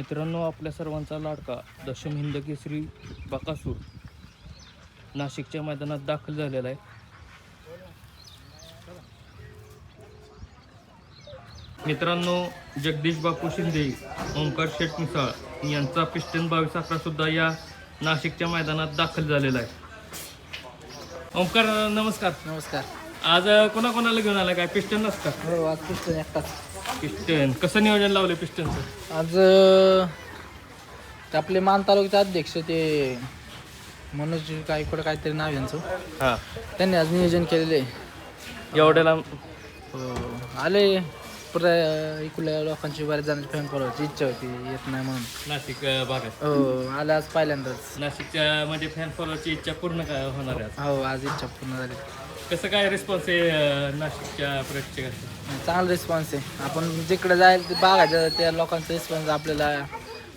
मित्रांनो आपल्या सर्वांचा लाडका दशम हिंद केसरी बकासूर नाशिकच्या मैदानात दाखल झालेला आहे. मित्रांनो जगदीश बापू शिंदे ओंकार शेठ मिसाळ यांचा पिस्टन बावीस अकरा सुद्धा या नाशिकच्या मैदानात दाखल झालेला आहे. ओंकार नमस्कार. नमस्कार. आज कोणाकोणाला घेऊन आला? काय पिस्टन नसतं? हो आज पुस्तक एकटाच. पिस्टन. कसं नियोजन लावलं पिस्टनचं? आज अं, ते आपले मान तालुक्याचे अध्यक्ष ते मनोज काय कुठं काहीतरी नाव यांचं. हां. त्यांनी आज नियोजन केलेले. एवढ्याला आले. पुऱ्या इकडल्या लोकांची बऱ्याच जणांची फॅन फॉलोअरची इच्छा होती येत नाही म्हणून. नाशिक अं, भागात. हो आले आज पहिल्यांदाच. नाशिकच्या म्हणजे फॅन फॉलोअरची इच्छा पूर्ण काय होणार आहे आज? हो आज इच्छा पूर्ण झाली. कसं काय रिस्पॉन्स आहे नाशिकच्या प्रेक्षकांचा? चांगला रिस्पॉन्स आहे. आपण जिकडे जायला ते बघायचं त्या लोकांचा रिस्पॉन्स आपल्याला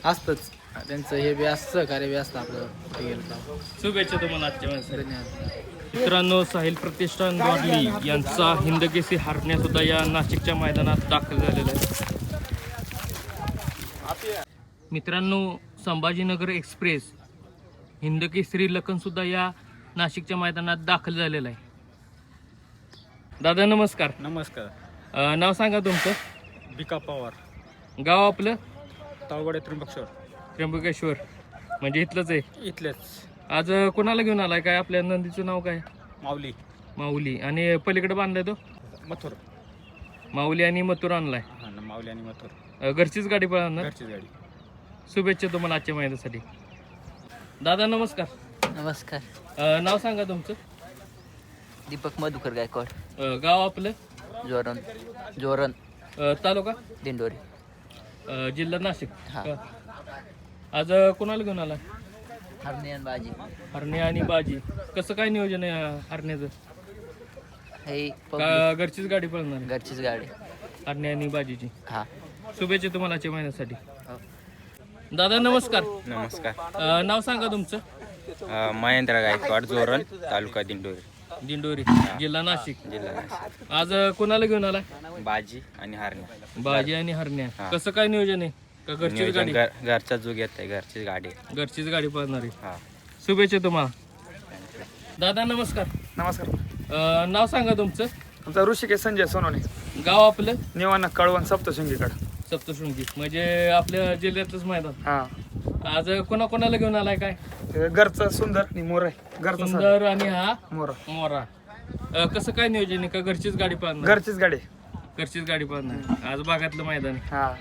असतंच. त्यांचं हे बी असतं सहकार्य बी असतं आपलं. तर. शुभेच्छा तुम्हाला आजच्या माणसाला. धन्यवाद. मित्रांनो साहिल प्रतिष्ठान द्वारली यांचा हिंदकेसी हारण्या सुद्धा या नाशिकच्या मैदानात दाखल झालेला आहे. मित्रांनो संभाजीनगर एक्सप्रेस हिंदकेसरी लखन सुद्धा या नाशिकच्या मैदानात दाखल झालेला आहे. दादा नमस्कार. नमस्कार. अं, नाव सांगा तुमचं. बिका पवार. गाव आपलं? तावगडे त्र्यंबकेश्वर. त्र्यंबकेश्वर. म्हणजे इथलंच आहे? इथलेच. आज अं, कोणाला घेऊन आलाय? काय आपल्या नंदीचं नाव काय? माऊली. माऊली. आणि पलीकडे बांधलाय तो? मथुर. माऊली आणि मथुर आणलाय. हा ना माऊली आणि मथुर. अं, घरचीच गाडी पळवणार? घरचीच गाडी. शुभेच्छा तुम्हाला आजच्या महिन्यासाठी दादा नमस्कार. नमस्कार. अं, नाव सांगा तुमचं. दीपक मधुकर गायकवाड. अं, गाव आपलं? जोरण. जोरण. अं, तालुका? दिंडोरी. अं, जिल्हा नाशिक. हा. अं, आज अं, कोणाला घेऊन आला? हरनियन बाजी. हरणे आणि बाजी. कसं काय नियोजन आहे अं, हरण्याचं? हे का घरचीच गाडी पळणार आहे? घरचीच गाडी. हरणे आणि बाजीची. हा. शुभेच्छा तुम्हाला आजच्या महिन्यासाठी. दादा नमस्कार. नमस्कार. अं, नाव सांगा तुमचं. अ, महेंद्र गायकवाड जोरण तालुका दिंडोरी. दिंडोरी जिल्हा नाशिक. जिल्हा नाशिक. आज अं, कोणाला घेऊन आला बाजी आणि हारण्या. बाजी आणि हरण्या. हा. कसं काय नियोजन आहे? का घरचीच नियोजन गाडी? घर- घरचा जो घेत आहे घरचीच गाडी आहे. घरचीच गाडी पळणार आहे हा. शुभेच्छा तुम्हाला. दादा नमस्कार. नमस्कार. अं, नाव सांगा तुमचं. आमचा ऋषिकेश संजय सोनवणे. गाव आपलं? निवाना कळवण सप्तशृंगीकडं. सप्तशृंगी. म्हणजे आपल्या जिल्ह्यातलंच मैदान. हा. आज कोणा कोणाला घेऊन आलाय काय? घरचं सुंदर आणि मोर आहे. घरचा. सुंदर आणि हा? मोर. मोरा. अं, कसं काय नियोजन आहे? का घरचीच गाडी पळणार घरचीच गाडी. आहे. घरचीच गाडी पळणार आज भागातलं मैदान आहे. हा.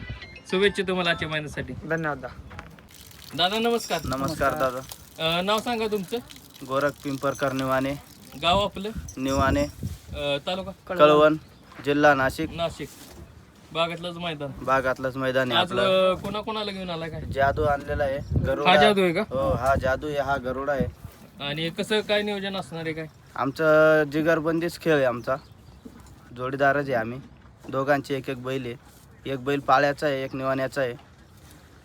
शुभेच्छा तुम्हाला आजच्या महिन्यासाठी धन्यवाद दा. दादा नमस्कार. नमस्कार दादा. अं, नाव सांगा तुमचं. गोरख पिंपरकर निवाने. गाव आपलं? निवाने. अं, तालुका? कळवण जिल्हा नाशिक. नाशिक. भागातलंच मैदान. भागातलंच मैदान आहे आज आपलं. कोणा कोणाला घेऊन आला काय? जादू आणलेला आहे हा गरुडा जादू आहे का? हो हा जादू आहे हा गरुडा आहे. आणि कसं काय नियोजन असणार आहे काय? आमचं जिगरबंदीच खेळ आहे आमचा. जोडीदारच आहे आम्ही. दोघांची एक एक बैल आहे. एक बैल पाळ्याचा आहे एक निवाण्याचा आहे.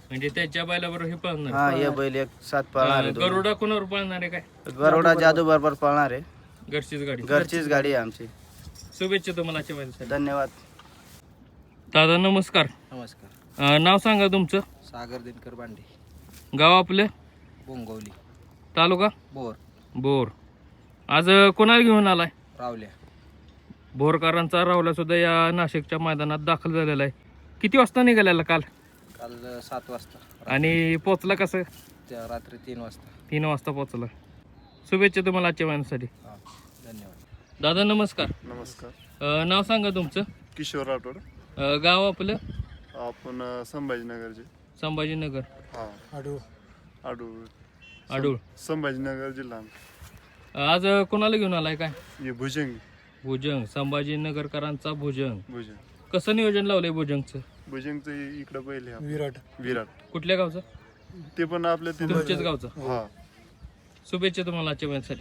म्हणजे त्याच्या बैलाबरोबर हे पळणार. हा हे बैल एक सात पळणार आहे अं. गरुडा कोणावर पळणार आहे काय? गरुडा जादू बरोबर पळणार आहे. घरचीच गाडी. घरचीच गाडी आहे आमची. शुभेच्छा तुम्हाला आजच्या धन्यवाद. दादा नमस्कार. नमस्कार. अं, नाव सांगा तुमचं. सागर दिनकर बांडे. गाव आपलं? बोंगवली. तालुका? बोर. बोर. आज अं, कोणाला घेऊन आलाय? रावल्या. बोरकरांचा रावला सुद्धा या नाशिकच्या मैदानात दाखल झालेला आहे. किती वाजता निघालेला काल? काल सात वाजता. आणि पोचला कसं? त्या रात्री तीन वाजता. तीन वाजता पोचला शुभेच्छा तुम्हाला आजच्या महिन्यासाठी हा धन्यवाद. दादा नमस्कार. नमस्कार. अं, नाव सांगा तुमचं. किशोर राठोड. अं, गाव आपलं? आपण अ, संभाजीनगरचे. संभाजीनगर. हा. आडू आडूळ संभाजीनगर जिल्हा. आज अं, कोणाला घेऊन आलाय काय? हे भुजंग. भुजंग. संभाजीनगरकरांचा भुजंग. भुजंग. कसं नियोजन लावलंय भुजंगचं? भुजंगचं इ- इकडं पहिले विराट. विराट. कुठल्या गावचं? ते पण आपल्या ते तुमच्याच गावचं. हा. शुभेच्छा तुम्हाला आजच्या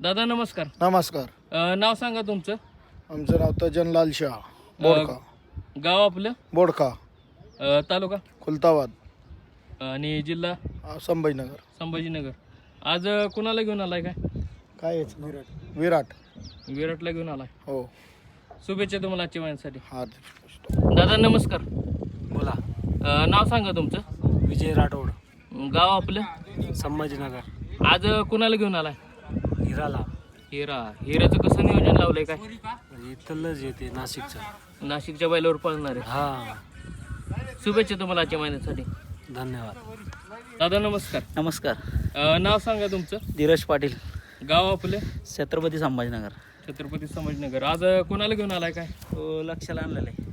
दादा नमस्कार. नमस्कार. अं, नाव सांगा तुमचं. आमचं नाव तजनलाल शाह. बोडका. गाव आपलं? बोडका. अं, तालुका? खुलताबाद. आणि जिल्हा? अ, संभाजीनगर. संभाजीनगर. आज अं, कोणाला घेऊन आलाय काय? काय याचं? विराट. विराट. विराटला घेऊन आलाय. हो. शुभेच्छा तुम्हाला आजच्या महिन्यासाठी हा दादा नमस्कार. बोला. अं, नाव सांगा तुमचं. विजय राठोड. गाव आपलं? संभाजीनगर. आज कुणाला घेऊन आलाय? हिराला. हिरा. हिऱ्याचं कसं नियोजन लावलंय काय? इथलंच येते नाशिकचं. नाशिकच्या बैलावर पळणार आहे. हा. शुभेच्छा तुम्हाला आजच्या महिन्यासाठी. धन्यवाद. दादा नमस्कार. नमस्कार. अं, नाव सांगा तुमचं. धीरज पाटील. गाव आपलं? छत्रपती संभाजीनगर. छत्रपती संभाजीनगर. आज कोणाला घेऊन आलाय काय? हो लक्षाला आणलेलं आहे.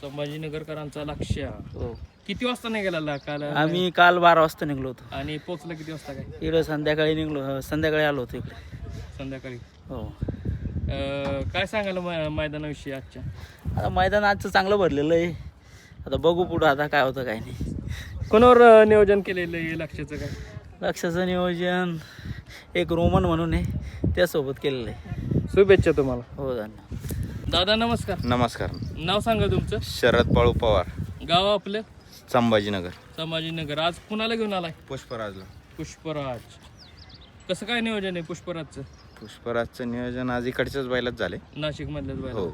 संभाजीनगरकरांचा लक्ष. हो. किती वाजता निघाला काल? आम्ही काल बारा वाजता निघलो होतो. आणि पोचलं किती वाजता काय? इकडं संध्याकाळी निघलो अं, संध्याकाळी आलो होतो इकडे. संध्याकाळी. हो. अं, काय सांगाल मै- मैदानाविषयी आजच्या? आता मैदान आजचं चांगलं भरलेलं आहे. आता बघू पुढं आता काय होतं काय नाही. कोणावर अं, नियोजन केलेलं आहे लक्षाचं काय? लक्षाचं नियोजन एक रोमन म्हणून आहे त्यासोबत केलेलं आहे. शुभेच्छा तुम्हाला. हो धन्यवाद. दादा नमस्कार. नमस्कार. नाव सांगा तुमचं. शरद बाळू पवार. गाव आपलं? संभाजीनगर. संभाजीनगर. आज कुणाला घेऊन आलाय? पुष्पराजला. पुष्पराज. कसं काय नियोजन आहे पुष्पराजचं? पुष्पराजचं नियोजन आज इकडच्याच बैलात झाले नाशिक मधल्याच हो.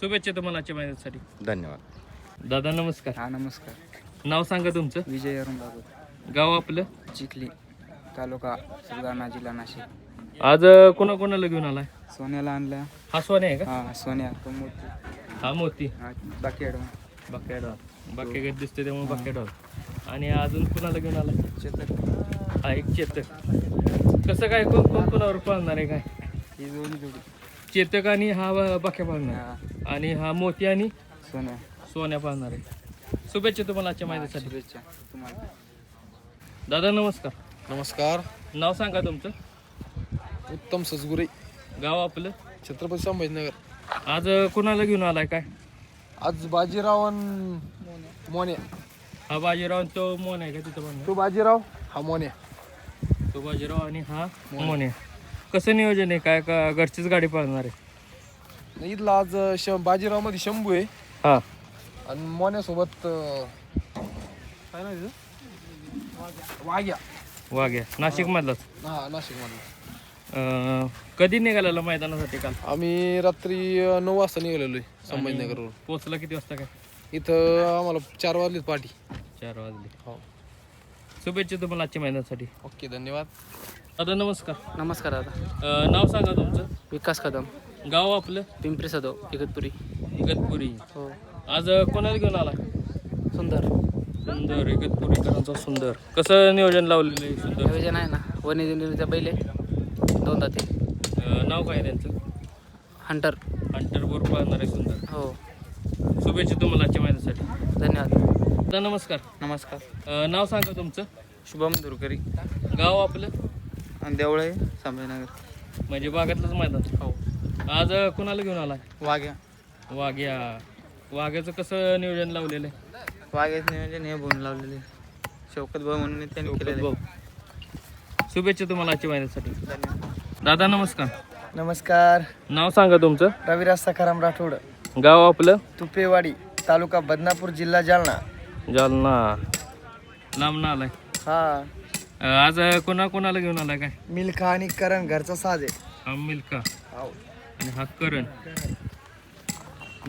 शुभेच्छा तुम्हाला आजच्या महिन्यासाठी धन्यवाद. दादा नमस्कार. हा नमस्कार. नाव सांगा तुमचं. विजय अरुण बाबू. गाव आपलं? चिखली तालुका सुरगाणा जिल्हा नाशिक. आज कोणा कोणाला घेऊन आलाय? सोन्याला आणला. हा सोने आहे का? हा सोन्या तो मोठी हा मोती. हा बाकी बाक्या डॉल बाक्या गत दिसते त्यामुळे बाक्या डॉल आणि अजून कुणाला घेऊन आलाय? चेतक. हा एक चेतक. कसं काय कोण कोण कोणावर पाळणार आहे काय? ही जोडी. चेतक आणि हा बाक्या पाळणार. आणि हा मोती आणि सोन्या. सोन्या पाळणार आहे. शुभेच्छा तुम्हाला आजच्या माहितीसाठी शुभेच्छा तुम्हाला. दादा नमस्कार. नमस्कार. नाव सांगा तुमचं. उत्तम ससगुरे. गाव आपलं. छत्रपती संभाजीनगर. आज कुणाला घेऊन आलाय काय? आज बाजीरावन मोने हा बाजीराव तो मोन आहे का तिथं पण तो बाजीराव हा मोने तो बाजीराव आणि हा मोन. कसं नियोजन आहे? काय का घरचीच गाडी पाळणार आहे? इथला आज श बाजीरावमध्ये शंभू आहे. हा. आणि मोन्यासोबत अं, काय नाही वाघ्या. वाघ्या. नाशिक मधलाच हा नाशिकमध्ये अं, कधी निघालेला मैदानासाठी काल? आम्ही रात्री अं, नऊ वाजता निघालेलो आहे संभाजीनगरवरून. पोचला किती वाजता काय? इथं आम्हाला चार वाजलीत पाठी. चार वाजले. हो. शुभेच्छा तुम्हाला आजच्या मैदानासाठी. ओके धन्यवाद. दादा नमस्कार. नमस्कार दादा. अं, नाव सांगा तुमचं. विकास कदम. गाव आपलं? पिंपरी सदो इगतपुरी. इगतपुरी. हो. आज कोणाला घेऊन आला? सुंदर. सुंदर इगतपुरीकरांचा सुंदर. कसं नियोजन लावलेलं आहे सुंदर? नियोजन आहे ना. वनी दिंडीच्या पहिले दोन दाते अं, नाव काय आहे त्यांचं? हंटर. हंटर बोर पाळणार आहे सुंदर. हो. शुभेच्छा तुम्हाला आजच्या महिन्यासाठी धन्यवाद. दादा नमस्कार. नमस्कार. अं, नाव सांगा तुमचं. शुभम दुरकरी. गाव आपलं? देवळे संभाजीनगर. म्हणजे बागातलंच मैदान. हो. आज कुणाला घेऊन आला वाघ्या. वाघ्या. वाघ्याचं कसं नियोजन लावलेलं आहे? वाघ्याचं नियोजन हे बोलून लावलेले शौकत भाऊ म्हणून त्यांनी केलेलं भाऊ. शुभेच्छा तुम्हाला आजच्या महिन्यासाठी. दादा नमस्कार. नमस्कार. नाव सांगा तुमचं. रविराज सखाराम राठोड. गाव आपलं? तुपेवाडी तालुका बदनापूर जिल्हा जालना. जालना. लांब ना आलाय. हा. अं, आज कोणा कोणाला घेऊन आलाय काय? मिल्खा आणि करण घरचा साज आहे. हा मिल्का आणि हा करण.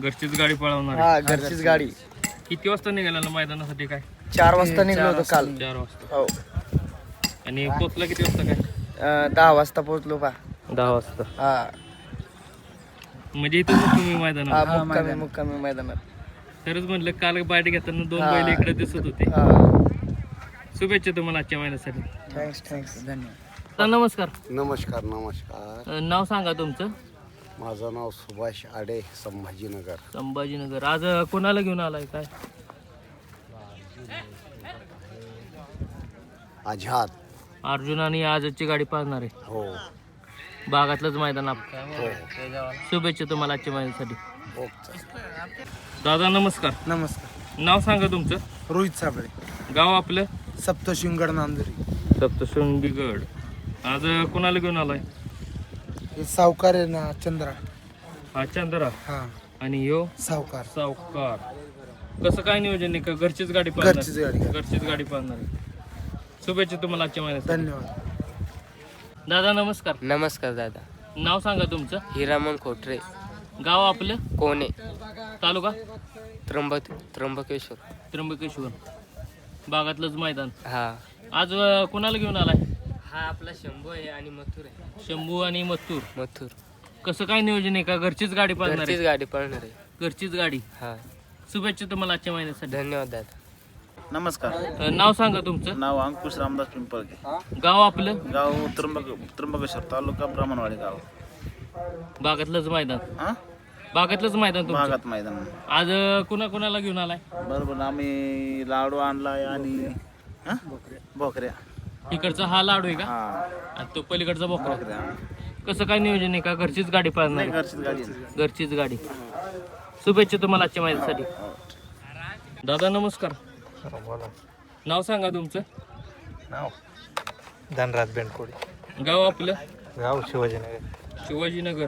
घरचीच गाडी पळवणार आहे. हा घरचीच गाडी. किती वाजता निघाला मैदानासाठी काय? चार वाजता निघलो होतो काल. चार वाजता. हो. आणि पोचला किती वाजता काय? अं, दहा वाजता पोहोचलो पा दहा वाजता. हा. म्हणजे इथं तुम्ही मैदानात. हा मुक्कामी मुक्कामी मैदानात. तरच म्हटलं काल बाईट घेताना दोन. बैल इकडे दिसत होते. शुभेच्छा तुम्हाला आजच्या महिन्यासाठी. थँक्स थँक्स दादा, नमस्कार. नमस्कार नमस्कार. अं, नाव सांगा तुमचं. माझं नाव सुभाष आडे संभाजीनगर. संभाजीनगर. आज कोणाला घेऊन आलाय काय? आझाद. अर्जुन आणि आजची गाडी पाहणार आहे. हो. बागातलंच मैदान आप हो. शुभेच्छा तुम्हाला आजच्या महिन्यासाठी. ओके. दादा नमस्कार. नमस्कार. नाव सांगा तुमचं. रोहित साबळे. गाव आपलं? सप्तशिंगड नांदुरी. सप्तशृंगीगड. आज कोणाला घेऊन आलाय? हे सावकार आहे ना चंद्रा. हा चंद्रा. हा. आणि यो सावकार. सावकार. कसं काय नियोजन आहे? का घरचीच गाडी पाहणार? घरचीच गाडी. घरचीच गाडी पाहणार आहे. शुभेच्छा तुम्हाला आजच्या महिन्यासाठी. धन्यवाद. दादा नमस्कार. नमस्कार दादा. नाव सांगा तुमचं. हिरामन खोटरे गाव आपलं? कोणे तालुका? त्र्यंबक त्र्यंबकेश्वर. त्र्यंबकेश्वर. बागातलंच मैदान. हा. आज अं, कोणाला घेऊन आलाय? हा आपला शंभू आहे आणि मथुर आहे. शंभू आणि मत्तूर मथुर. कसं काय नियोजन आहे का? घरचीच गाडी पाळणार घरचीच आहे गाडी पळणार आहे. घरचीच गाडी. हा. शुभेच्छा तुम्हाला आजच्या महिन्यासाठी. धन्यवाद दादा. नमस्कार. अं, नाव सांगा तुमचं. नाव अंकुश रामदास पिंपळके. गाव आपलं? गाव त्र्यंबक त्र्यंबकेश्वर तालुका ब्राह्मणवाडी गाव. बागातलंच मैदान. हा? बागातलंच मैदान तुमचं. भागात मैदान. आज कुणा कुणाला घेऊन आलाय? बरोबर आम्ही लाडू आणलाय आणि हा? बोकऱ्या. इकडचा हा लाडू आहे का? हा. आणि तो पलीकडचा बोकरा. बोकऱ्या. कसं काय नियोजन आहे का? घरचीच गाडी पाळणार आहे? घरचीच गाडी आहे. घरचीच गाडी. शुभेच्छा तुम्हाला आजच्या माहितीसाठी दादा नमस्कार. नाव सांगा तुमचं. नाव? धनराज बेंडकोडी. गाव आपलं? गाव शिवाजीनगर. शिवाजीनगर.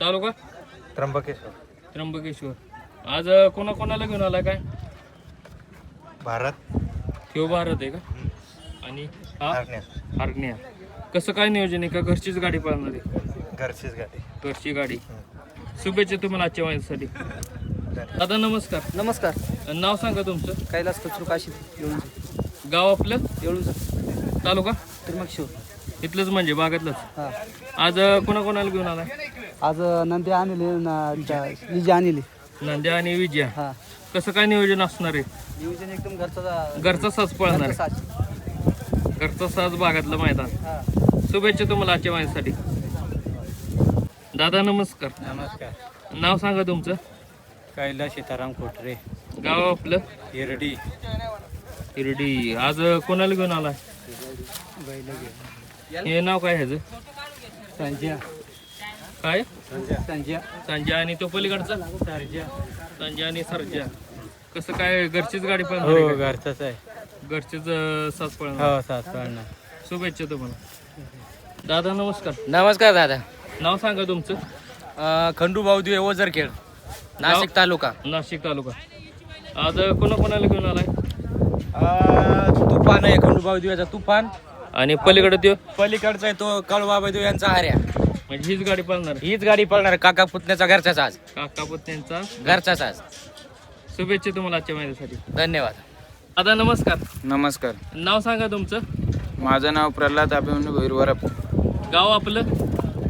तालुका? त्र्यंबकेश्वर. त्र्यंबकेश्वर. आज अं, कोणा कोणाला घेऊन आलाय काय? भारत. ठेव भारत आहे का? आणि हा? हरण्या. हरण्या. कसं काय नियोजन आहे? का घरचीच गाडी पाळणार आहे? घरचीच गाडी. घरची गाडी. शुभेच्छा तुम्हाला आजच्या माहितीसाठी दादा नमस्कार. नमस्कार. नाव सांगा तुमचं. कैलास कचरू काशी येळूचं गाव आपलं? येळूचं तालुका? त्र्यंबकेश्वर. इथलंच म्हणजे बागातलंच. हा. आज अं, कोणा कोणाला घेऊन आलाय? आज नंदी आणले लिजी आणली. नंद्या आणि विजया. हा. कसं काय नियोजन असणार आहे? नियोजन एकदम घरचा घरचा साज पळणार आहे. घरचा साज. बागातलं मैदान. हा. शुभेच्छा तुम्हाला आजच्या माहितीसाठी दादा नमस्कार. नमस्कार. नाव सांगा तुमचं. कैलास सीताराम कोटरे गाव आपलं? हिरडी. हिरडी. आज कोणाला घेऊन आलाय? हे नाव काय ह्याचं? संजय. काय? संजय. संजय. आणि तो पलीकडचा? सरजा. संजय आणि सरजा. कसं काय घरचीच गाडी पण हो घरचाच आहे. घरचीच साज पळणार. हो सात पाळणा शुभेच्छा तुम्हाला. दादा नमस्कार. नमस्कार दादा. नाव सांगा तुमचं. खंडू भाऊदेव ओझरखेड नाशिक तालुका. नाशिक तालुका. आज कोणा कोणाला घेऊन आलाय? तुफान आहे खंडू भाऊदेवाचा तुफान. आणि पलीकडे त्यो पलीकडचा आहे तो कळवा भाऊदेव यांचा हार्या म्हणजे हीच गाडी पाळणार. हीच गाडी पळणार काका पुतण्याचा घरचाच आज. काका त्यांचा घरचाच आज. शुभेच्छा तुम्हाला आजच्या माहितीसाठी धन्यवाद. दादा नमस्कार. नमस्कार. नाव सांगा तुमचं. माझं नाव प्रल्हाद अभिमन्यू भैर वरप. गाव आपलं?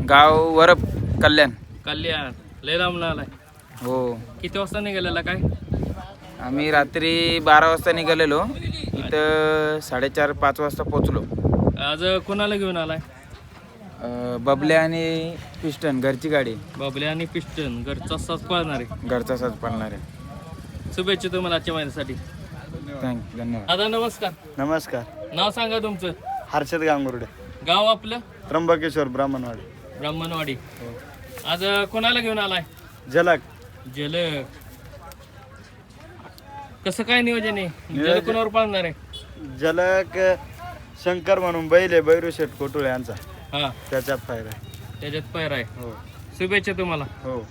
गाव वरप कल्याण. कल्याण. लय लांब आलाय. हो. किती वाजता निघालेला काय? आम्ही रात्री बारा वाजता निघालेलो. इथं साडेचार पाच वाजता पोचलो आज कोणाला घेऊन आलाय? अं, बबले आणि पिस्टन घरची गाडी. बाबले आणि पिस्टन घरचा साज पळणार. आहे घरचा साज पडणार आहे शुभेच्छा तुम्हाला आजच्या माहितीसाठी थँक धन्यवाद. दादा नमस्कार. नमस्कार. नाव सांगा तुमचं. हर्षद गांगुर्डे. गाव आपलं? त्र्यंबकेश्वर ब्राह्मणवाडी. ब्राह्मणवाडी. आज कोणाला घेऊन आलाय? झलक. जलक कसं काय नियोजन आहे? जलक कोणावर पाळणार आहे? झलक शंकर म्हणून बैल आहे बैरू शेठ कोटुळे यांचा. हा. त्याच्यात फायर आहे. त्याच्यात पैर आहे. हो. शुभेच्छा तुम्हाला. हो.